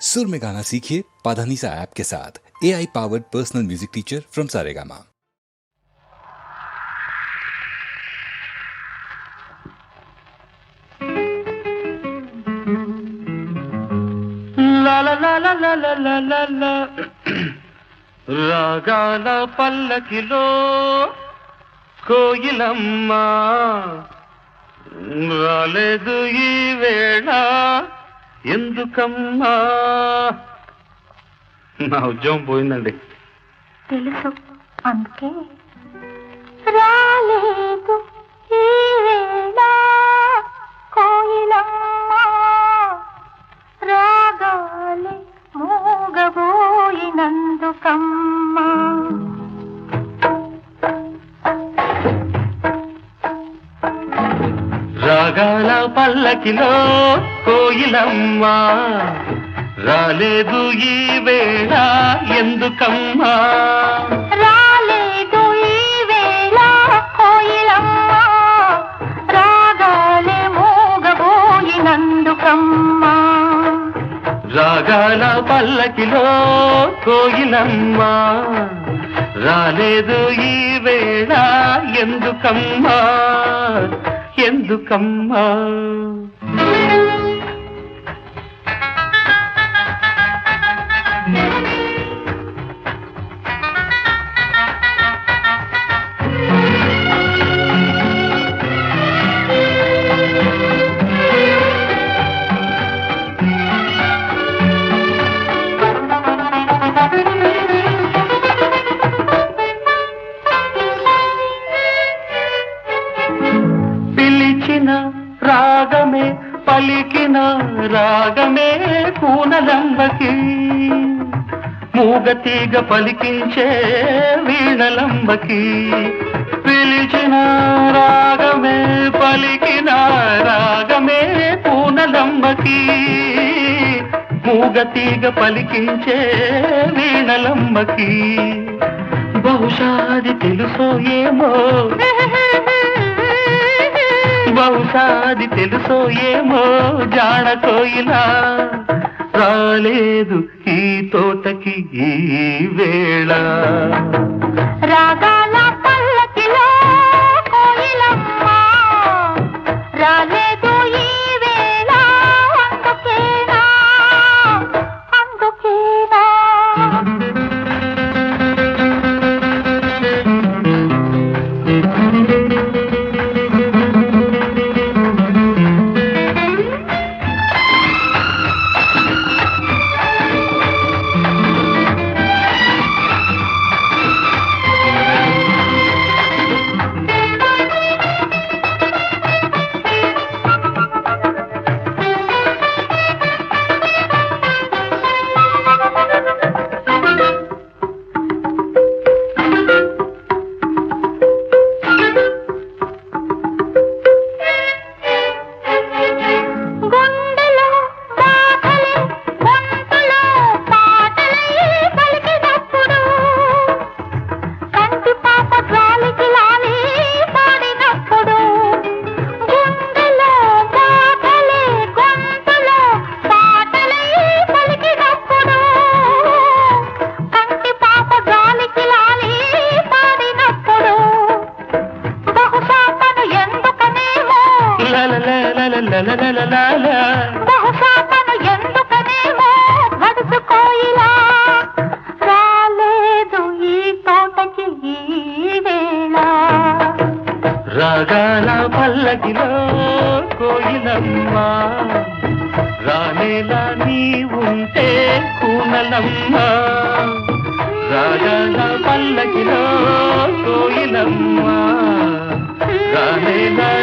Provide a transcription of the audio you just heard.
सुर में गाना सीखिए पाधानीसा ऐप के साथ A I powered personal music teacher from Saregama లలలలలలలలల. రాగాల పల్లకిలో కోయిలమ్మ రాలేదు ఈ వేళ ఎందుకమ్మా? నా ఉద్యోగం పోయిందండి. తెలుసు. అందుకే. రాలేదు ఈ వేళ కోయిలమ్మ. రాగాలి మూగబోయినందుకమ్మా. రాగాల పల్లకిలో కోయిలమ్మ రాలేదు ఈ వేళ ఎందుకమ్మా? రాలేదు ఈ వేళ కోయిలమ్మ రాగాలి మూగబోయినందుకమ్మా. రాగాల పల్లకిలో కోయిలమ్మ రాలేదు ఈ వేళ ఎందుకమ్మా? ఎందుకమ్మా? పలికిన రాగమే కూనలంబకి మూగతీగ పలికించే వీణలంబకి. పిలిచిన రాగమే పలికిన రాగమే కూనలంబకి మూగతీగ పలికించే వీణలంబకి. బహుశాది తెలుసో ఏమో. బహుశా అది తెలుసో ఏమో జాడకోయిలా. రాలేదు ఈ తోటకి ఈ వేళ. బహుశా తను ఎందుకనేమో గడుసు కోయిలా రాలేదు ఈ తోటకి ఈ వేళ. రాగాల పల్లకిలో కోయిలమ్మ. రానేలా నీ ఉంటే కూనలమ్మ. రాగాల పల్లకిలో కోయిలమ్మ. రానేలా